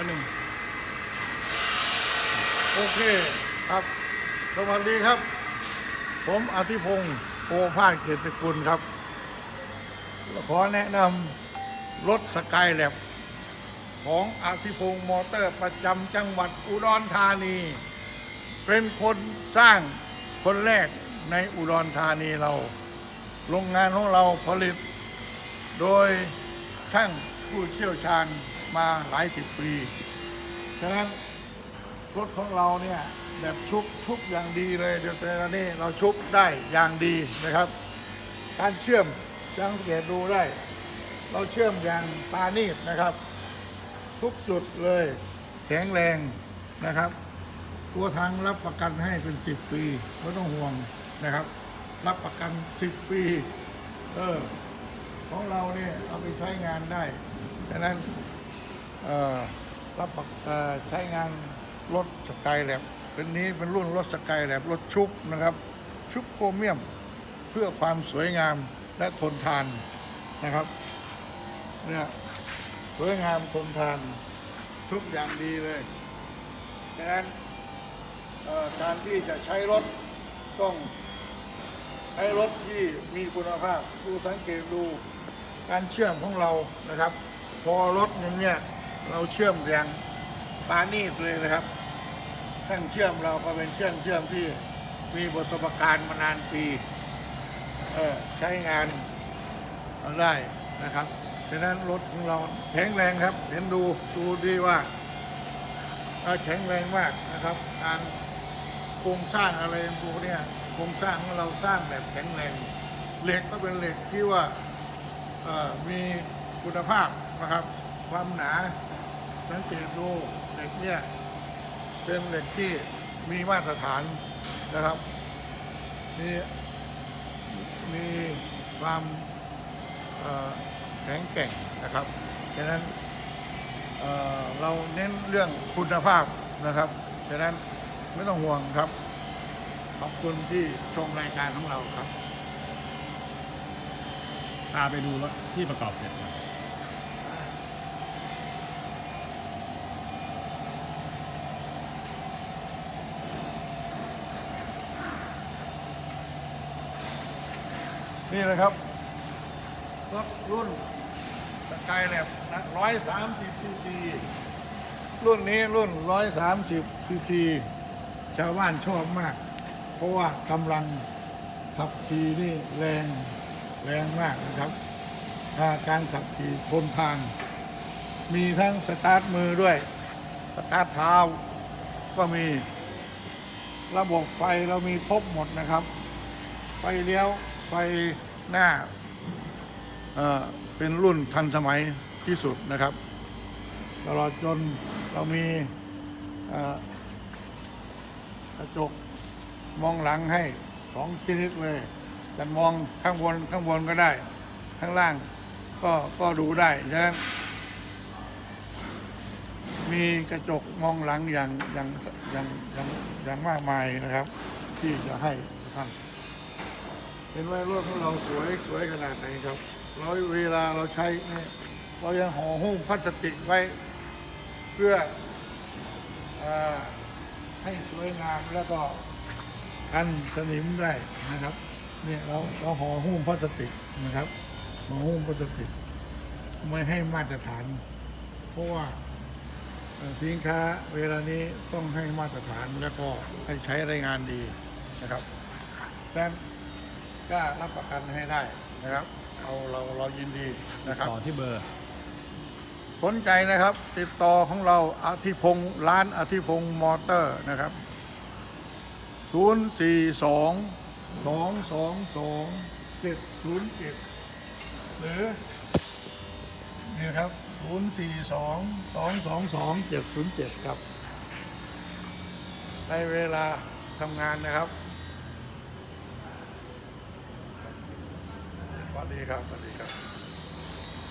อันหนึ่งโอเคครับ สวัสดีครับ ผมอธิพงศ์โอภาสเกียรติกุลครับ ขอแนะนำรถสกายแลบของอธิพงศ์มอเตอร์ประจำจังหวัดอุดรธานี เป็นคนสร้างคนแรกในอุดรธานีเราโรงงานของเราผลิต โดยช่างผู้เชี่ยวชาญ มาหลายสิบปี ฉะนั้นรถของเราเนี่ยแบบชุบชุบอย่างดีเลยเดี๋ยวแต่ละนี้เราชุบได้อย่างดีนะครับ การเชื่อมสังเกตดูได้ เราเชื่อมอย่างปานีตนะครับ ทุกจุดเลยแข็งแรงนะครับ ตัวทางรับประกันให้เป็นสิบปีไม่ต้องห่วงนะครับ รับประกันสิบปีเออของเราเนี่ยเอาไปใช้งานได้ดังนั้น รับประเอ่อใช้งานรถสกายแลบเป็นนี้เป็นรุ่นรถสกายแลบรถชุบนะครับ ชุบโครเมียม เพื่อความสวยงามและทนทานนะครับเนี่ยสวยงามทนทานทุกอย่างดีเลยดังนั้นการที่จะใช้รถต้องใช้รถที่มีคุณภาพดูสังเกตดูการเชื่อมของเรานะครับ พอรถอย่างเงี้ย เราเชื่อมอย่างปานีตเลยนะครับช่างเชื่อมเราก็เป็นเชื่อมเชื่อมที่มีประสบการณ์มานานปีเออใช้งานเอาได้นะครับดังนั้นรถของเราแข็งแรงครับ เห็นดูดูดีว่าเอ่อแข็งแรงมากนะครับ การโครงสร้างอะไรพวกเนี้ยโครงสร้างของเราสร้างแบบแข็งแรงเหล็กก็เป็นเหล็กที่ว่ามีคุณภาพนะครับ ความหนา สังเกตดูเหล็กเนี่ยเป็นเหล็กที่มีมาตรฐานนะครับ มีมีความแข็งแกร่งนะครับฉะนั้นเเราเน้นเรื่องคุณภาพนะครับฉะนั้นไม่ต้องห่วงครับ ขอบคุณที่ชมรายการของเราครับพาไปดูรถที่ประกอบเสร็จครับ นี่นะครับรถรุ่นสกายแลบนะร้อยสามสิบซีซีรุ่นนี้รุ่นร้อยสามสิบซีซีชาวบ้านชอบมาก เพราะว่ากำลังขับขี่นี่แรงแรงมากนะครับถ้าการขับขี่ทนทานมีทั้งสตาร์ทมือด้วย สตาร์ทเท้าก็มีระบบไฟเรามีครบหมดนะครับ ไฟเลี้ยว ไฟหน้าเอ่อเป็นรุ่นทันสมัยที่สุดนะครับ ตลอดจนเรามีกระจกมองหลังให้สองชนิดเลยจะมองข้างบนข้างบนก็ได้ ข้างล่างก็ก็ดูได้ฉะนั้นมีกระจกมองหลังอย่างอย่างอย่างอย่างอย่างมากมายนะครับ ที่จะให้ท่าน ห็นว่ารถของเราสวยสวยขนาดไหนครับเราเวลาเราใช้เนี่ยเรายังห่อหุ้มพลาสติกไว้ เพื่ออให้สวยงามแล้วก็กันสนิมได้นะครับเนี่ยเราเราห่อหุ้มพลาสติกนะครับห่อหุ้มพลาสติกไม่ให้มาตรฐาน เพราะว่าสินค้าเวลานี้ต้องให้มาตรฐานแล้วก็ให้ใช้รายงานดีนะครับแต่ กล้ารับประกันให้ได้นะครับ เอาเราเรายินดีนะครับ ต่อที่เบอร์ สนใจนะครับ ติดต่อของเราอธิพงศ์ร้านอธิพงศ์มอเตอร์นะครับ 0 4 2 2 2 2 7 0 7 หรือ นี่นะครับ 0 4 2 2 2 2 7 0 7 ครับ ในเวลาทำงานนะครับ ส วัสดีครับสวัสดีครับ